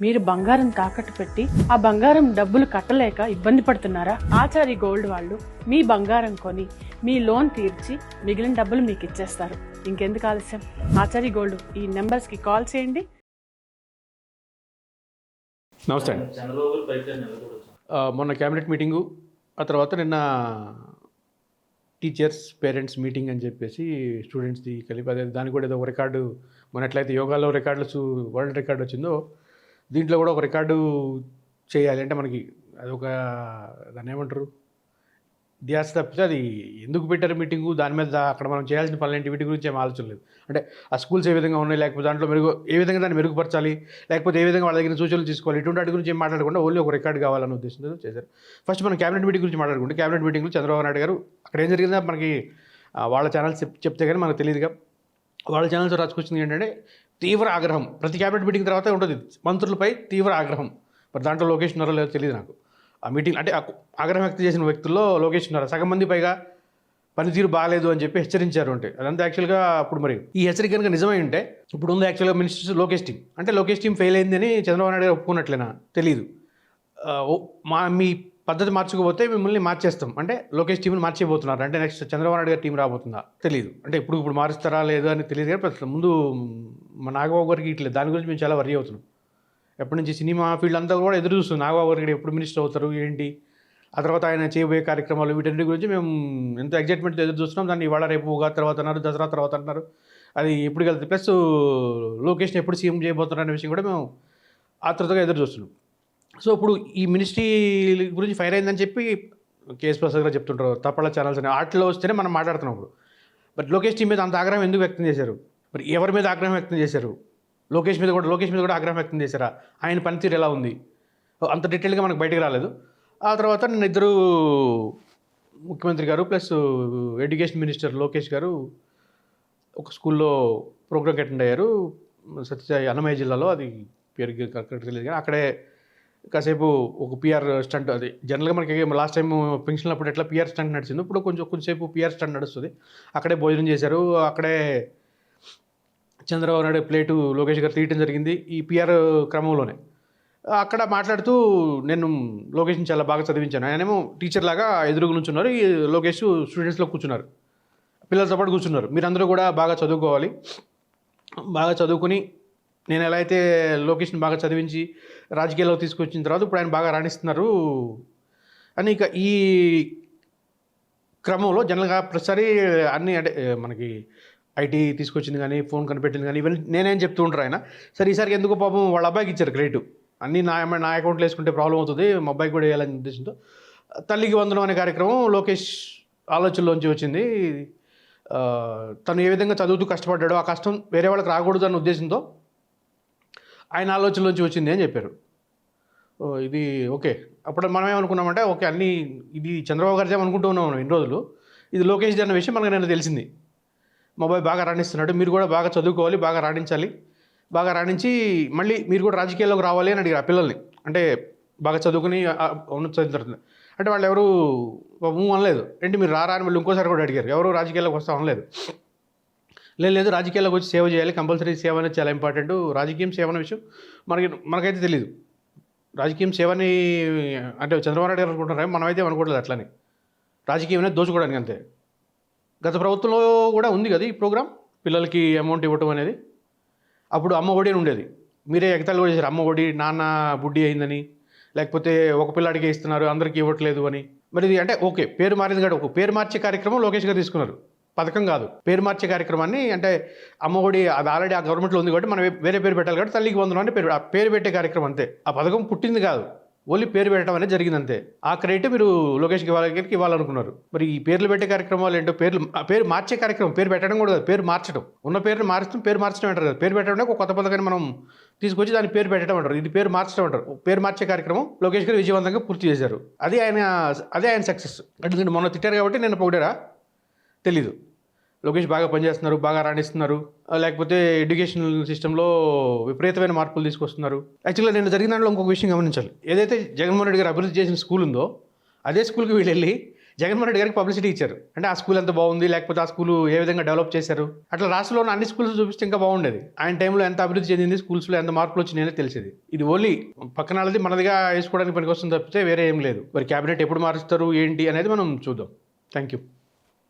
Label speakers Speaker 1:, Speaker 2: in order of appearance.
Speaker 1: మీరు బంగారం తాకట్టు పెట్టి ఆ బంగారం డబ్బులు కట్టలేక ఇబ్బంది పడుతున్నారా? ఆచారి గోల్డ్ వాళ్ళు మీ బంగారం కొని మీ లోన్ తీర్చి మిగిలిన డబ్బులు మీకు ఇచ్చేస్తారు. ఇంకెందుకు ఆలస్యం? ఆచారి గోల్డ్ ఈ నెంబర్స్కి కాల్ చేయండి.
Speaker 2: నమస్తే మొన్న క్యాబినెట్ మీటింగు ఆ తర్వాత నిన్న టీచర్స్ పేరెంట్స్ మీటింగ్ అని చెప్పేసి స్టూడెంట్స్ది కలిపి అదే దానికి కూడా ఏదో ఒక రికార్డు మన ఎట్లయితే యోగాలో రికార్డులు వరల్డ్ రికార్డు వచ్చిందో దీంట్లో కూడా ఒక రికార్డు చేయాలి. అంటే మనకి అదొక దాన్ని ఏమంటారు? ధ్యాస తప్పితే అది ఎందుకు పెట్టారు మీటింగు? దాని మీద అక్కడ మనం చేయాల్సిన పనులు ఏంటి? వీటి గురించి ఏం ఆలోచన లేదు. అంటే ఆ స్కూల్స్ ఏ విధంగా ఉన్నాయి? లేకపోతే దాంట్లో మెరుగు ఏ విధంగా దాన్ని మెరుగుపరచాలి? లేకపోతే ఏ విధంగా వాళ్ళ దగ్గర సూచనలు తీసుకోవాలి? ఇటువంటి వాటి గురించి ఏం మాట్లాడకుండా ఓన్లీ ఒక రికార్డు కావాలన్న ఉద్దేశంతో చేశారు. ఫస్ట్ మనం క్యాబినెట్ మీటింగ్ గురించి మాట్లాడుకుంటే క్యాబినెట్ మీటింగ్లో చంద్రబాబు నాయుడు గారు అక్కడ ఏం జరిగిందో మనకి వాళ్ళ ఛానల్స్ చెప్ చెప్తే కానీ మనకు తెలియదుగా వాళ్ళ ఛానల్స్ రాసుకొచ్చింది ఏంటంటే తీవ్ర ఆగ్రహం. ప్రతి క్యాబినెట్ మీటింగ్ తర్వాత ఉంటుంది. మంత్రులపై తీవ్ర ఆగ్రహం. మరి దాంట్లో లోకేష్ ఉన్నారో లేదో తెలియదు నాకు. ఆ మీటింగ్ అంటే ఆగ్రహం వ్యక్తం చేసిన వ్యక్తుల్లో లోకేష్ ఉన్నారు? సగం మంది పైగా పనితీరు బాగాలేదు అని చెప్పి హెచ్చరించారు అంటే. అదంతా యాక్చువల్గా అప్పుడు మరి ఈ హెచ్చరిక కనుక నిజమై ఉంటే ఇప్పుడు ఉంది యాక్చువల్గా మినిస్టర్స్ లోకేష్ టీం అంటే లోకేష్ టీం ఫెయిల్ అయిందని చంద్రబాబు నాయుడు గారు ఒప్పుకున్నట్లేనా? తెలియదు మా మీ పద్ధతి మార్చుకోపోతే మిమ్మల్ని మార్చేస్తాం. అంటే లోకేష్ టీంని మార్చేయబోతున్నారు. అంటే నెక్స్ట్ చంద్రబాబు నాయుడు గారి టీం రాబోతుందా? తెలియదు అంటే ఇప్పుడు ఇప్పుడు మారుస్తారా లేదా అని తెలియదు కానీ ముందు మా నాగబాబు గారికి ఇట్లేదు దాని గురించి మేము చాలా వరి అవుతున్నాం. ఎప్పటి నుంచి సినిమా ఫీల్డ్ అంతా కూడా ఎదురు చూస్తుంది నాగబాబు గారికి ఎప్పుడు మినిస్టర్ అవుతారు ఏంటి? ఆ తర్వాత ఆయన చేయబోయే కార్యక్రమాలు వీటన్నిటి గురించి మేము ఎంతో ఎగ్జైట్మెంట్తో ఎదురు చూస్తున్నాం. దాన్ని ఇవాళ రేపు తర్వాత అన్నారు దసరా తర్వాత అంటున్నారు అది ఎప్పుడు కలిసి ప్లస్ లోకేష్ని ఎప్పుడు సీఎం చేయబోతున్నారు అనే విషయం కూడా మేము ఆతృతగా ఎదురు చూస్తున్నాం. సో ఇప్పుడు ఈ మినిస్ట్రీ గురించి ఫైర్ అయిందని చెప్పి కేఎస్ ప్రసాద్ గారు చెప్తుంటారు. తప్పళ్ళ ఛానల్స్ అని. వాటిలో వస్తేనే మనం మాట్లాడుతున్నాం ఇప్పుడు. బట్ లోకేష్ టీం మీద అంత ఆగ్రహం ఎందుకు వ్యక్తం చేశారు? మరి ఎవరి మీద ఆగ్రహం వ్యక్తం చేశారు? లోకేష్ మీద కూడా లోకేష్ మీద కూడా ఆగ్రహం వ్యక్తం చేశారా? ఆయన పనితీరు ఎలా ఉంది? అంత డీటెయిల్గా మనకు బయటకు రాలేదు. ఆ తర్వాత నేను ఇద్దరు ముఖ్యమంత్రి గారు ప్లస్ ఎడ్యుకేషన్ మినిస్టర్ లోకేష్ గారు ఒక స్కూల్లో ప్రోగ్రామ్కి అటెండ్ అయ్యారు. సత్యసాయి అన్నమయ్య జిల్లాలో అది పేరు కరెక్ట్ తెలియదు కానీ అక్కడే కాసేపు ఒక పిఆర్ స్టంట్ అది జనరల్గా మనకి లాస్ట్ టైం పెన్షన్ అప్పుడు ఎట్లా పిఆర్ స్టంట్ నడిచింది ఇప్పుడు కొంచెం కొంచెంసేపు పిఆర్ స్టంట్ నడుస్తుంది. అక్కడే భోజనం చేశారు అక్కడే చంద్రబాబు నాయుడు ప్లేటు లోకేష్ గారు తీయటం జరిగింది ఈ పిఆర్ క్రమంలోనే. అక్కడ మాట్లాడుతూ నేను లోకేష్ని చాలా బాగా చదివించాను. ఆయనేమో టీచర్ లాగా ఎదురుగు నుంచున్నారు ఈ లోకేష్ స్టూడెంట్స్లో కూర్చున్నారు. పిల్లలతో పాటు కూర్చున్నారు. మీరందరూ కూడా బాగా చదువుకోవాలి. బాగా చదువుకుని నేను ఎలా అయితే లోకేష్ని బాగా చదివించి రాజకీయాల్లో తీసుకొచ్చిన తర్వాత ఇప్పుడు ఆయన బాగా రాణిస్తున్నారు. అని ఇక ఈ క్రమంలో జనరల్గా ప్రతిసారి అన్ని అంటే మనకి ఐటీ తీసుకొచ్చింది కానీ ఫోన్ కనిపెట్టింది కానీ ఇవన్నీ నేనేం చెప్తూ ఉంటారు ఆయన. సరే ఈసారికి ఎందుకో పాపం వాళ్ళ అబ్బాయికి ఇచ్చారు క్రెడిట్. అన్నీ నా నా అకౌంట్లో వేసుకుంటే ప్రాబ్లం అవుతుంది మా అబ్బాయికి కూడా వేయాలని ఉద్దేశంతో తల్లికి వందనం అనే కార్యక్రమం లోకేష్ ఆలోచనలోంచి వచ్చింది. తను ఏ విధంగా చదువుతూ కష్టపడ్డాడో ఆ కష్టం వేరే వాళ్ళకి రాకూడదు అన్న ఉద్దేశంతో ఆయన ఆలోచనలోంచి వచ్చింది అని చెప్పారు. ఓ, ఇది ఓకే. అప్పుడు మనం ఏమనుకున్నామంటే ఓకే అన్నీ ఇది చంద్రబాబు గారిదే అనుకుంటూ ఉన్నాం మనం ఇన్ని రోజులు. ఇది లోకేష్ అన్న విషయం మనకు నేను తెలిసింది. మా అబ్బాయి బాగా రాణిస్తున్నాడు. మీరు కూడా బాగా చదువుకోవాలి బాగా రాణించాలి. బాగా రాణించి మళ్ళీ మీరు కూడా రాజకీయాల్లోకి రావాలి అని అడిగారు ఆ పిల్లల్ని. అంటే బాగా చదువుకుని ఆ, ఉన్నత అంటే వాళ్ళు ఎవరు ఊ అనలేదు. ఏంటి మీరు రారా అని మళ్ళీ ఇంకోసారి కూడా అడిగారు. ఎవరు రాజకీయాల్లోకి వస్తాం అనలేదు. లేదు లేదు రాజకీయాల్లోకి వచ్చి సేవ చేయాలి కంపల్సరీ సేవ అనేది చాలా ఇంపార్టెంట్. రాజకీయం సేవ అనే విషయం మనకి మనకైతే తెలియదు రాజకీయం సేవని అంటే చంద్రబాబు నాయుడు గారు అనుకుంటున్నారు? మనమైతే అనుకోవట్లేదు అట్లని. రాజకీయం అనేది దోచుకోవడానికి అంతే. గత ప్రభుత్వంలో కూడా ఉంది కదా ఈ ప్రోగ్రాం? పిల్లలకి అమౌంట్ ఇవ్వటం అనేది. అప్పుడు అమ్మ ఒడి అని ఉండేది. మీరే ఎగతాళి కూడా చేశారు. అమ్మ ఒడి నాన్న బుడ్డి అయిందని లేకపోతే ఒక పిల్లాడికే ఇస్తున్నారు అందరికీ ఇవ్వట్లేదు అని. మరి ఇది అంటే ఓకే పేరు మారింది కాబట్టి ఒక పేరు మార్చే కార్యక్రమం లోకేష్ గారు తీసుకున్నారు. పథకం కాదు. పేరు మార్చే కార్యక్రమాన్ని అంటే అమ్మ ఒడి అది ఆల్రెడీ ఆ గవర్నమెంట్లో ఉంది కాబట్టి మనం వేరే పేరు పెట్టాలి కాబట్టి తల్లికి వందనం అని పేరు ఆ పేరు పెట్టే కార్యక్రమం అంతే. ఆ పథకం పుట్టింది కాదు. ఓన్లీ పేరు పెట్టడం అనేది జరిగింది అంతే. ఆ క్రెడిట్ మీరు లోకేష్కి ఇవ్వాలి ఇవ్వాలనుకున్నారు. మరి ఈ పేర్లు పెట్టే కార్యక్రమాలు ఏంటో పేర్లు పేరు మార్చే కార్యక్రమం పేరు పెట్టడం కూడా కాదు. పేరు మార్చడం. ఉన్న పేరుని మార్చడం పేరు మార్చడం అంటారు కదా. పేరు పెట్టడం ఒక కొత్త పథకాన్ని మనం తీసుకొచ్చి దాని పేరు పెట్టడం అంటారు. ఇది పేరు మార్చడం అంటారు. పేరు మార్చే కార్యక్రమం లోకేష్ గారు విజయవంతంగా పూర్తి చేశారు. అది ఆయన అదే ఆయన సక్సెస్. అంటే మొన్న తిట్టారు కాబట్టి నేను పొగిడారా? తెలీదు. లోకేష్ బాగా పనిచేస్తున్నారు బాగా రాణిస్తున్నారు. లేకపోతే ఎడ్యుకేషన్ సిస్టంలో విపరీతమైన మార్పులు తీసుకొస్తున్నారు. యాక్చువల్గా నేను జరిగిన దాంట్లో ఇంకొక విషయం గమనించాలి. ఏదైతే జగన్మోహన్ రెడ్డి గారు అభివృద్ధి చేసిన స్కూల్ ఉందో అదే స్కూల్కి వీళ్ళు వెళ్ళి జగన్మోహన్ రెడ్డి గారికి పబ్లిసిటీ ఇచ్చారు. అంటే ఆ స్కూల్ ఎంత బాగుంది లేకపోతే ఆ స్కూల్ ఏ విధంగా డెవలప్ చేశారు? అట్లా రాష్ట్రంలో ఉన్న అన్ని స్కూల్స్ చూపిస్తే ఇంకా బాగుండేది. ఆయన టైంలో ఎంత అభివృద్ధి చెందింది స్కూల్స్లో ఎంత మార్పులు వచ్చినాయని తెలిసేది. ఇది ఓన్లీ పక్కన వాళ్ళది మనదిగా వేసుకోవడానికి పనికి వస్తుంది తప్పితే వేరే ఏం లేదు. మరి క్యాబినెట్ ఎప్పుడు మారుస్తారు ఏంటి అనేది మనం చూద్దాం. Thank you.